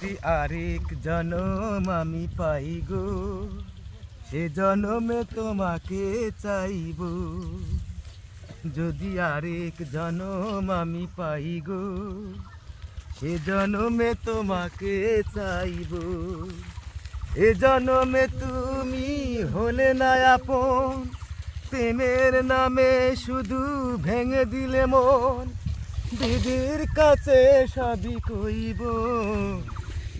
যদি আরেক জনম আমি পাই গো সে জনমে তোমাকে চাইব। যদি আরেক জনম আমি পাই গো সে জনমে তোমাকে চাইব। এ জনমে তুমি হলে না আপন, প্রেমের নামে শুধু ভেঙে দিলে মন। দিদির কাছে সবই কইব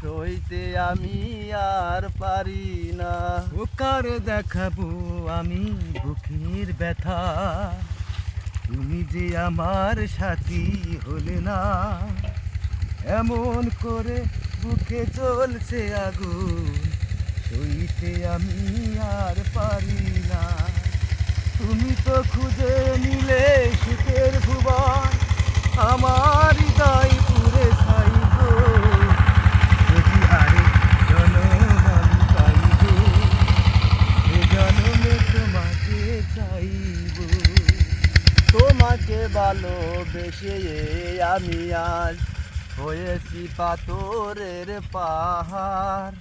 সইতে আমি আর পারি না। ও কারে দেখাবো আমি বুকের ব্যথা। তুমি যে আমার সাথী হলে না। এমন করে বুকে চলছে আগুন। সইতে আমি আর পারি না। তুমি তো খুঁজে নিলে সুখের ভুবন। আমার হৃদয় পুরে ছাই গো যদি আরে জনম আমি পাই গো এ জনমে তোমাকে চাইব তোমাকে ভালোবেসে আমি আজ হয়েছি পাথরের পাহাড়।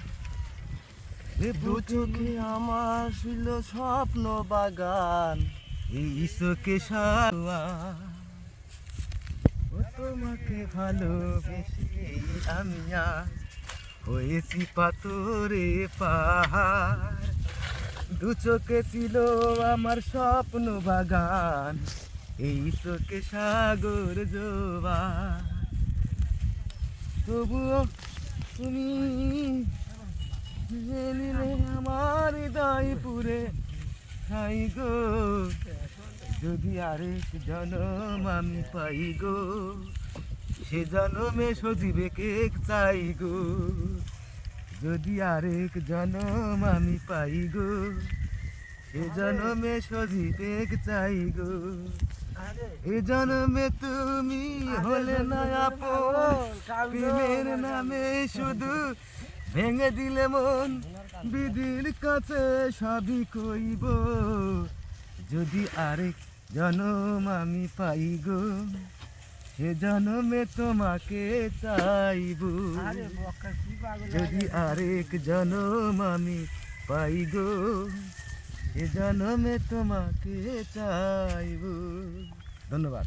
দু চোখে আমার ছিল স্বপ্ন বাগান এই চোখে সারা তোমাকে ভালোবেসে আমি আজ হয়েছি পাথরে পাহাড়। দু চোখে ছিল আমার স্বপ্ন বাগান এই চোখে সাগর জোবা। তবুও তুমি নিলে আমার হৃদয় পুরে খাই গো, যদি আরেক জনম আমি পাই গো, সে জনমে সজীবে কেক চাই গো। যদি আরেক জনম আমি পাই গো, সে জনমে সজীবে চাই গো। এ জনমে তুমি হলে না আপন। প্রেমের নামে শুধু ভেঙে দিলে মন। বিধির কাছে সবই কইব। যদি আরেক জনম আমি পাই গো সে জনমে তোমাকে চাইব। যদি আরেক জনম আমি পাই গো। সে জন্মে তোমাকে চাইব। ধন্যবাদ।